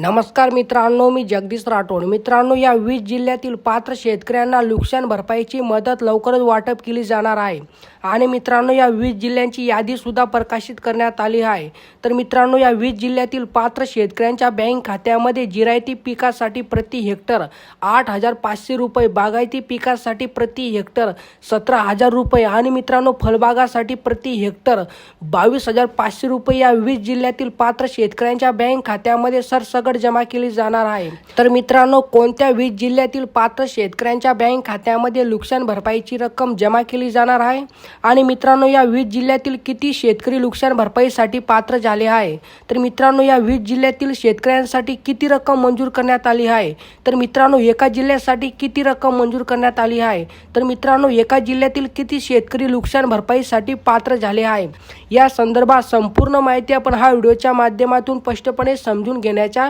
नमस्कार मित्रांनो मी जगदीश राठोड. मित्रांनो या वीस जिल्ह्यातील पात्र शेतकऱ्यांना नुकसान भरपाईची मदत लवकरच वाटप केली जाणार आहे. आणि मित्रांनो या वीस जिल्ह्यांची यादीसुद्धा प्रकाशित करण्यात आली आहे. तर मित्रांनो या वीस जिल्ह्यातील पात्र शेतकऱ्यांच्या बँक खात्यामध्ये जिरायती पिकासाठी प्रति हेक्टर आठ हजार पाचशे रुपये बागायती पिकासाठी प्रति हेक्टर सतरा हजार रुपये आणि मित्रांनो फळबागासाठी प्रति हेक्टर बावीस हजार पाचशे रुपये या वीस जिल्ह्यातील पात्र शेतकऱ्यांच्या बँक खात्यामध्ये सरसकट जमा केली जाणार आहे. तर मित्रांनो कोणत्या वीज जिल्ह्यातील पात्र शेतकऱ्यांच्या बँक खात्यामध्ये नुकसान भरपाईची रक्कम जमा केली जाणार आहे? आणि मित्रांनो या वीज जिल्ह्यातील किती शेतकरी नुकसान भरपाईसाठी पात्र झाले आहे? तर मित्रांनो या वीज जिल्ह्यातील शेतकऱ्यांसाठी किती रक्कम मंजूर करण्यात आली आहे? तर मित्रांनो एका जिल्ह्यासाठी किती रक्कम मंजूर करण्यात आली आहे? तर मित्रांनो एका जिल्ह्यातील किती शेतकरी नुकसान भरपाईसाठी पात्र झाले आहे? या संदर्भात संपूर्ण माहिती आपण हा व्हिडिओच्या माध्यमातून स्पष्टपणे समजून घेण्याचा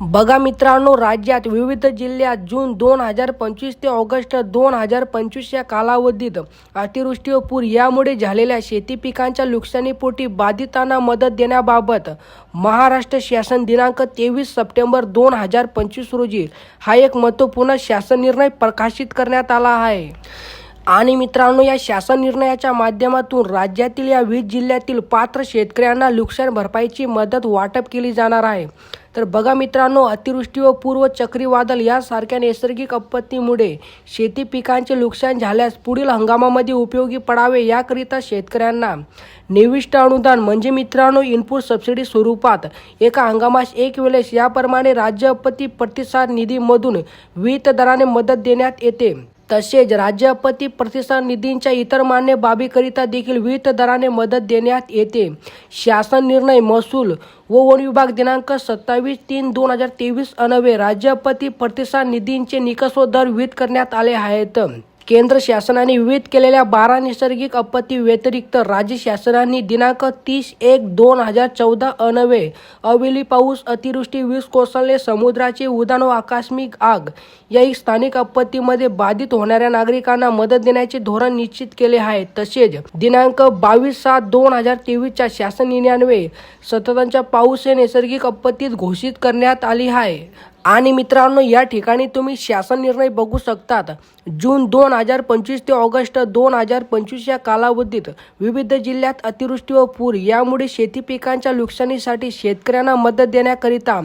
बघा मित्रांनो राज्यात विविध जिल्ह्यात जून दोन हजार पंचवीस ते ऑगस्ट दोन हजार पंचवीस या कालावधीत अतिवृष्टी व पूर यामुळे झालेल्या शेती पिकांच्या नुकसानीपोटी बाधितांना मदत देण्याबाबत महाराष्ट्र शासन दिनांक तेवीस सप्टेंबर दोन हजार पंचवीस रोजी हा एक महत्त्वपूर्ण शासन निर्णय प्रकाशित करण्यात आला आहे. आणि मित्रांनो या शासन निर्णयाच्या माध्यमातून राज्यातील या वीस जिल्ह्यातील पात्र शेतकऱ्यांना नुकसान भरपाईची मदत वाटप केली जाणार आहे. तर बघा मित्रांनो अतिवृष्टी व पूर्व चक्रीवादळ यासारख्या नैसर्गिक आपत्तीमुळे शेती पिकांचे नुकसान झाल्यास पुढील हंगामामध्ये उपयोगी पडावे याकरिता शेतकऱ्यांना निविष्ट अनुदान म्हणजे मित्रांनो इनपुट सबसिडी स्वरूपात एका हंगामास एक वेळेस याप्रमाणे राज्य आपत्ती प्रतिसाद निधीमधून विविध दराने मदत देण्यात येते. तसेच राज्य आपत्ती प्रतिसाद निधींच्या इतर मान्य बाबीकरिता देखील विविध दराने मदत देण्यात येते. शासन निर्णय महसूल व वन विभाग दिनांक सत्तावीस तीन दोन हजार तेवीस अनवे राज्य आपत्ती प्रतिसाद निधींचे निकष व दर विहित करण्यात आले आहेत. केंद्र शासनाने विविध केलेल्या बारा नैसर्गिक आपत्ती व्यतिरिक्त राज्य शासनाने दिनांक तीस एक दोन हजार चौदा अनवे अवेली पाऊस अतिवृष्टी वीज कोसळले समुद्राचे उदान व आकस्मिक आग या स्थानिक आपत्तीमध्ये बाधित होणाऱ्या नागरिकांना मदत देण्याचे धोरण निश्चित केले आहे. तसेच दिनांक बावीस सात दोन हजार तेवीसच्या शासन निर्णयान्वये सततांच्या पाऊस हे नैसर्गिक आपत्तीत घोषित करण्यात आली आहे. आणि मित्रांनो या ठिकाणी तुम्ही शासन निर्णय बघू शकतात. जून दोन हजार पंचवीस ते ऑगस्ट दोन हजार पंचवीस या कालावधीत विविध जिल्ह्यात अतिवृष्टी व पूर यामुळे शेती पिकांच्या नुकसानीसाठी शेतकऱ्यांना मदत देण्याकरिता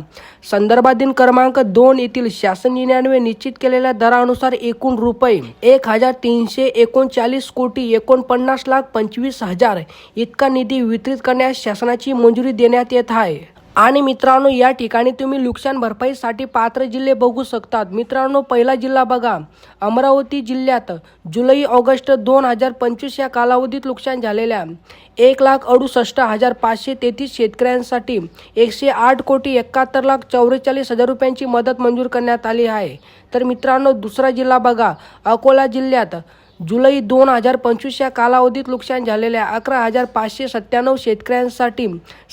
संदर्भाधीन क्रमांक दोन येथील शासन निर्णयाने निश्चित केलेल्या दरानुसार एकूण रुपये एक हजार तीनशे एकोणचाळीस कोटी एकोणपन्नास लाख पंचवीस हजार इतका निधी वितरित करण्यास शासनाची मंजुरी देण्यात येत आहे. आणि मित्रांनो या ठिकाणी तुम्ही नुकसान भरपाईसाठी पात्र जिल्हे बघू शकतात. मित्रांनो पहिला जिल्हा बघा. अमरावती जिल्ह्यात जुलै ऑगस्ट दोन हजार पंचवीस या कालावधीत नुकसान झालेल्या एक लाख अडुसष्ट हजार पाचशे तेहतीस शेतकऱ्यांसाठी एकशे आठ कोटी एकाहत्तर लाख चौवेचाळीस हजार रुपयांची मदत मंजूर करण्यात आली आहे. तर मित्रांनो दुसरा जिल्हा बघा. अकोला जिल्ह्यात जुलै दोन हजार पंचवीस या कालावधीत नुकसान झालेल्या अकरा हजार पाचशे सत्त्याण्णव शेतकऱ्यांसाठी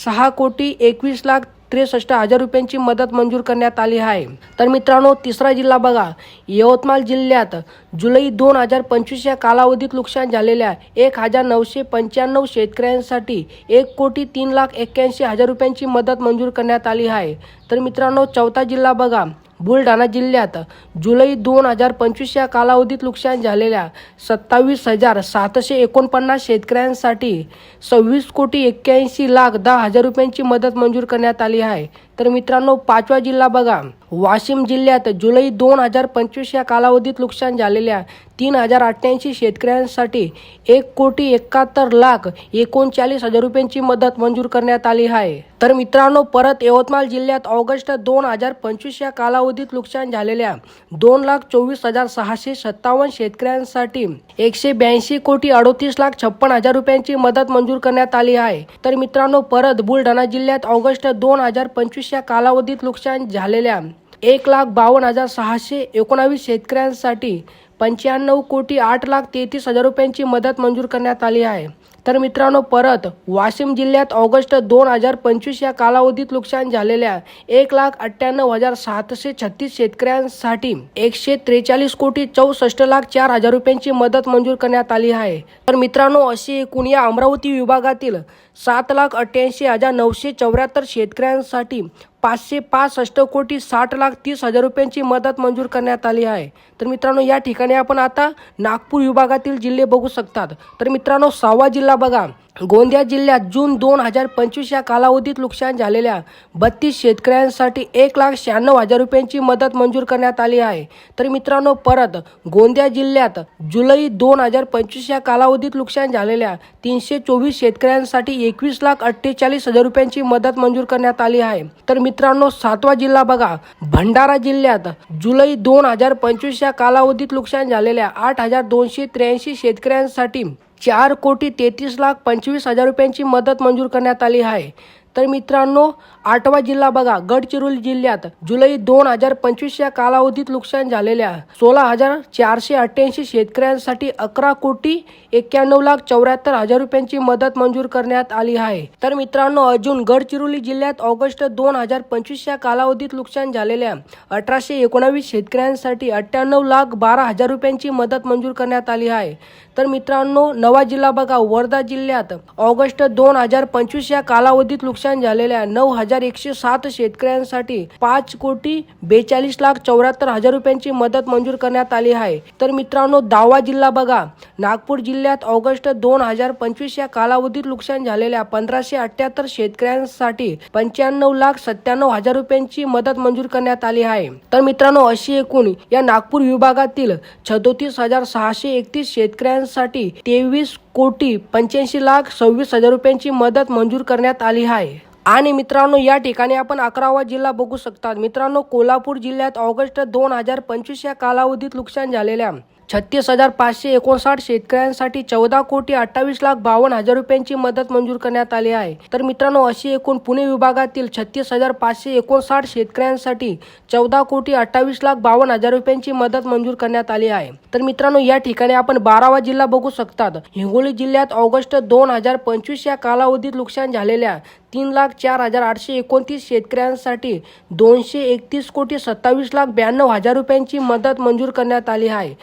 सहा कोटी एकवीस लाख त्रेसष्ट हजार रुपयांची मदत मंजूर करण्यात आली आहे. तर मित्रांनो तिसरा जिल्हा बघा. यवतमाळ जिल्ह्यात जुलै दोन हजार पंचवीस या कालावधीत नुकसान झालेल्या एक हजार नऊशे पंच्याण्णव शेतकऱ्यांसाठी एक कोटी तीन लाख एक्क्याऐंशी हजार रुपयांची मदत मंजूर करण्यात आली आहे. तर मित्रांनो चौथा जिल्हा बघा. बुलढाणा जिल्ह्यात जुलै दोन हजार पंचवीस या कालावधीत नुकसान झालेल्या सत्तावीस हजार सातशे एकोणपन्नास शेतकऱ्यांसाठी सव्वीस कोटी एक्क्याऐंशी लाख दहा हजार रुपयांची मदत मंजूर करण्यात आली आहे. तर मित्रांनो पाचवा जिल्हा बघा. वाशिम जिल्ह्यात जुलै दोन हजार पंचवीस या कालावधीत नुकसान झालेल्या तीन हजार अठ्ठ्याऐंशी शेतकऱ्यांसाठी एक कोटी एकाहत्तर लाख एकोणचाळीस हजार रुपयांची मदत मंजूर करण्यात आली आहे. तर मित्रांनो परत यवतमाळ जिल्ह्यात ऑगस्ट दोन हजार पंचवीस या कालावधीत नुकसान झालेल्या दोन लाख चोवीस हजार सहाशे सत्तावन्न शेतकऱ्यांसाठी एकशे ब्याऐंशी कोटी अडोतीस लाख छप्पन हजार रुपयांची मदत मंजूर करण्यात आली आहे. तर मित्रांनो परत बुलढाणा जिल्ह्यात ऑगस्ट दोन हजार पंचवीस या कालावधीत नुकसान झालेल्या एक लाख बावन्न हजार सहाशे एकोणावीस शेतकऱ्यांसाठी पंच्याण्णव कोटी आठ लाख तेहतीस हजार रुपयांची मदत मंजूर करण्यात आली आहे. तर मित्रांनो परत वाशिम जिल्ह्यात ऑगस्ट दोन हजार पंचवीस या कालावधीत नुकसान झालेल्या एक लाख अठ्ठ्याण्णव हजार सातशे छत्तीस शेतकऱ्यांसाठी एकशे त्रेचाळीस कोटी चौसष्ट लाख चार हजार रुपयांची मदत मंजूर करण्यात आली आहे. तर मित्रांनो अशी एकूण या अमरावती विभागातील सात लाख अठ्ठ्याऐंशी हजार नऊशे चौऱ्याहत्तर शेतकऱ्यांसाठी पाचशे पासष्ट कोटी साठ लाख तीस हजार रुपयांची मदत मंजूर करण्यात आली आहे. तर मित्रांनो या ठिकाणी आपण आता नागपूर विभागातील जिल्हे बघू शकतात. तर मित्रांनो सहावा जिल्हा बघा. गोंदिया जिल्ह्यात जून दोन हजार पंचवीस या कालावधीत नुकसान झालेल्या बत्तीस शेतकऱ्यांसाठी एक लाख शहाण्णव हजार रुपयांची मदत मंजूर करण्यात आली आहे. तर मित्रांनो परत गोंदिया जिल्ह्यात जुलै दोन हजार पंचवीस या कालावधीत नुकसान झालेल्या तीनशे चोवीस शेतकऱ्यांसाठी एकवीस लाख अठ्ठेचाळीस हजार रुपयांची मदत मंजूर करण्यात आली आहे. तर मित्रांनो सातवा जिल्हा बघा. भंडारा जिल्ह्यात जुलै दोन हजार पंचवीस या कालावधीत नुकसान झालेल्या आठ हजार दोनशे त्र्याऐंशी शेतकऱ्यांसाठी चार कोटी तेहतीस लाख पंचवीस हजार रुपयांची मदत मंजूर करण्यात आली आहे. तर मित्रांनो आठवा जिल्हा बघा. गडचिरोली जिल्ह्यात जुलै दोन हजार पंचवीस या कालावधीत नुकसान झालेल्या सोळा हजार चारशे अठ्ठ्याऐंशी शेतकऱ्यांसाठी अकरा कोटी एक्क्याण्णव लाख चौऱ्याहत्तर हजार रुपयांची मदत मंजूर करण्यात आली आहे. तर मित्रांनो अजून गडचिरोली जिल्ह्यात ऑगस्ट दोन हजार पंचवीस या कालावधीत नुकसान झालेल्या अठराशे एकोणावीस शेतकऱ्यांसाठी अठ्ठ्याण्णव लाख बारा हजार रुपयांची मदत मंजूर करण्यात आली आहे. तर मित्रांनो नवा जिल्हा बघा. वर्धा जिल्ह्यात ऑगस्ट दोन हजार पंचवीस या कालावधीत नुकसान नुकसान झालेल्या नऊ हजार एकशे सात शेतकऱ्यांसाठी पाच कोटी बेचाळीस लाख चौऱ्याहत्तर हजार रुपयांची मदत मंजूर करण्यात आली आहे. तर मित्रांनो दावा जिल्हा बघा. नागपूर जिल्ह्यात ऑगस्ट दोन हजार पंचवीस या कालावधीत नुकसान झालेल्या पंधराशे अठ्याहत्तर शेतकऱ्यांसाठी पंच्याण्णव लाख सत्त्याण्णव हजार रुपयांची मदत मंजूर करण्यात आली आहे. तर मित्रांनो अशी एकूण या नागपूर विभागातील सदोतीस हजार सहाशे एकतीस शेतकऱ्यांसाठी तेवीस कोटी पंच्याऐंशी लाख सव्वीस हजार रुपयांची मदत मंजूर करण्यात आली आहे. आणि मित्रांनो या ठिकाणी आपण अकरावा जिल्हा बघू शकतात मित्रांनो कोल्हापूर जिल्ह्यात ऑगस्ट दोन हजार पंचवीस या कालावधीत नुकसान झालेल्या छत्तीस हजार पाचशे एकोणसाठ शेतकऱ्यांसाठी चौदा कोटी अठ्ठावीस लाख बावन्न हजार रुपयांची मदत मंजूर करण्यात आली आहे. तर मित्रांनो अशी एकूण पुणे विभागातील छत्तीस हजार पाचशे एकोणसाठ शेतकऱ्यांसाठी चौदा कोटी अठ्ठावीस लाख बावन्न हजार रुपयांची मदत मंजूर करण्यात आली आहे. तर मित्रांनो या ठिकाणी आपण बारावा जिल्हा बघू शकतात. हिंगोली जिल्ह्यात ऑगस्ट दोन हजार पंचवीस या कालावधीत नुकसान झालेल्या तीन लाख चार हजार आठशे एकोणतीस शेतकऱ्यांसाठी दोनशे एकतीस कोटी सत्तावीस लाख ब्याण्णव हजार रुपयांची मदत मंजूर करण्यात आली आहे.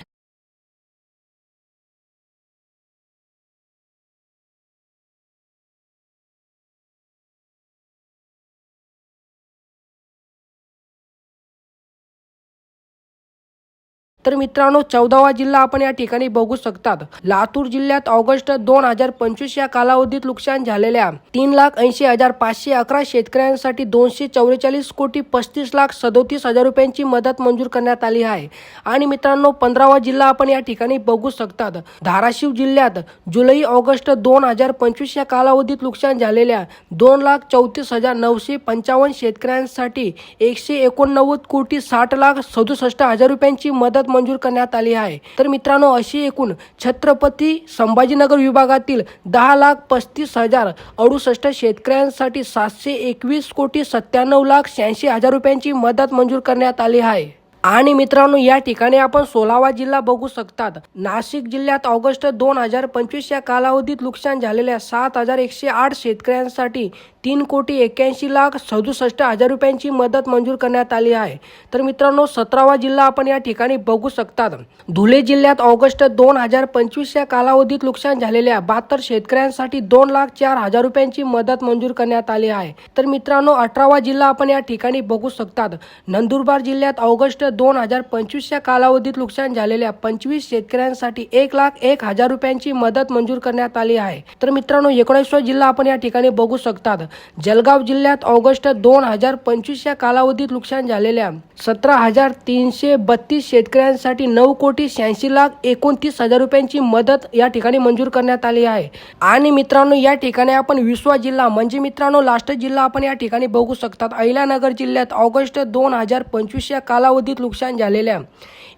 तर मित्रांनो चौदावा जिल्हा आपण या ठिकाणी बघू शकतात. लातूर जिल्ह्यात ऑगस्ट दोन हजार पंचवीस या कालावधीत नुकसान झालेल्या तीन लाख ऐंशी हजार पाचशे अकरा शेतकऱ्यांसाठी दोनशे चौवेचाळीस कोटी पस्तीस लाख सदोतीस हजार रुपयांची मदत मंजूर करण्यात आली आहे. आणि मित्रांनो पंधरावा जिल्हा आपण या ठिकाणी बघू शकतात. धाराशिव जिल्ह्यात जुलै ऑगस्ट दोन हजार पंचवीस या कालावधीत नुकसान झालेल्या दोन लाख चौतीस हजार नऊशे पंचावन्न शेतकऱ्यांसाठी एकशे एकोणनव्वद कोटी साठ लाख सदुसष्ट हजार रुपयांची मदत मंजूर करण्यात आली आहे. तर मित्रांनो अशी एकूण छत्रपती संभाजीनगर विभागातील दहा लाख पस्तीस हजार अडुसष्ट शेतकऱ्यांसाठी सातशे एकवीस कोटी सत्त्याण्णव लाख शहाऐंशी हजार रुपयांची मदत मंजूर करण्यात आली आहे. आणि मित्रांनो या ठिकाणी आपण सोलावा जिल्हा बघू शकतात. नाशिक जिल्ह्यात ऑगस्ट दोन हजार पंचवीस या कालावधीत नुकसान झालेल्या सात हजार एकशे आठ शेतकऱ्यांसाठी तीन कोटी एक्क्याऐंशी लाख सदुसष्ट हजार रुपयांची मदत मंजूर करण्यात आली आहे. तर मित्रांनो सतरावा जिल्हा आपण या ठिकाणी बघू शकतात. धुळे जिल्ह्यात ऑगस्ट दोन हजार पंचवीस या कालावधीत नुकसान झालेल्या बहात्तर शेतकऱ्यांसाठी दोन लाख चार हजार रुपयांची मदत मंजूर करण्यात आली आहे. तर मित्रांनो अठरावा जिल्हा आपण या ठिकाणी बघू शकतात. नंदुरबार जिल्ह्यात ऑगस्ट दोन हजार पंचवीसच्या कालावधीत नुकसान झालेल्या पंचवीस शेतकऱ्यांसाठी एक लाख एक हजार रुपयांची मदत मंजूर करण्यात आली आहे. तर मित्रांनो एकोणीसवा जिल्हा आपण या ठिकाणी बघू शकतात. जलगाव जिल्ह्यात ऑगस्ट दोन हजार पंचवीसच्या कालावधीत नुकसान झालेल्या सतरा हजार तीनशे बत्तीस शेतकऱ्यांसाठी नऊ कोटी शहाऐंशी लाख एकोणतीस हजार रुपयांची मदत या ठिकाणी मंजूर करण्यात आली आहे. आणि मित्रांनो या ठिकाणी आपण विश्वा जिल्हा म्हणजे मित्रांनो लास्ट जिल्हा आपण या ठिकाणी बघू शकतात. अहिल्यानगर जिल्ह्यात ऑगस्ट दोन हजार पंचवीसच्या कालावधीत कालावधीत नुकसान झालेल्या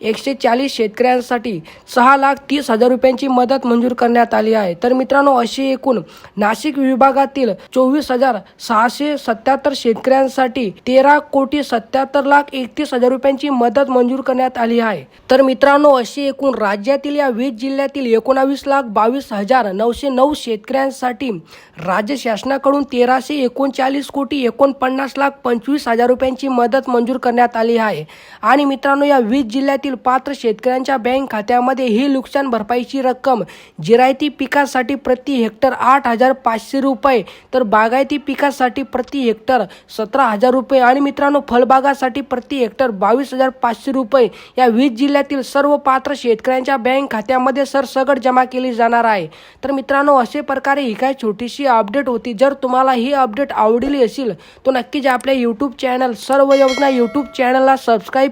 एकशे चाळीस शेतकऱ्यांसाठी सहा लाख तीस हजार रुपयांची मदत मंजूर करण्यात आली आहे. तर मित्रांनो अशी एकूण नाशिक विभागातील चोवीस हजार सहाशे सत्याहत्तर शेतकऱ्यांसाठी तेरा कोटी सत्याहत्तर लाख एकतीस हजार रुपयांची मदत मंजूर करण्यात आली आहे. तर मित्रांनो अशी एकूण राज्यातील या वीस जिल्ह्यातील एकोणावीस लाख बावीस हजार नऊशे नऊ शेतकऱ्यांसाठी राज्य शासनाकडून तेराशे एकोणचाळीस कोटी एकोणपन्नास लाख पंचवीस हजार रुपयांची मदत मंजूर करण्यात आली आहे. आणि मित्रांनो या वीस जिल्ह्यातील पात्र शेतकऱ्यांच्या बँक खात्यामध्ये ही नुकसान भरपाईची रक्कम जिरायती पिकासाठी प्रति हेक्टर आठ हजार पाचशे रुपये तर बागायती पिकासाठी प्रति हेक्टर सतरा हजार रुपये आणि मित्रांनो फळबागासाठी प्रति हेक्टर बावीस हजार पाचशे रुपये. या वीस जिल्ह्यातील सर्व पात्र शेतकऱ्यांच्या बँक खात्यामध्ये सरसगट जमा केली जाणार आहे. तर मित्रांनो असे प्रकारे ही काय छोटीशी अपडेट होती. जर तुम्हाला ही अपडेट आवडली असेल तर नक्कीच आपल्या यूट्यूब चॅनल सर्व योजना यूट्यूब चॅनलला सबस्क्राईब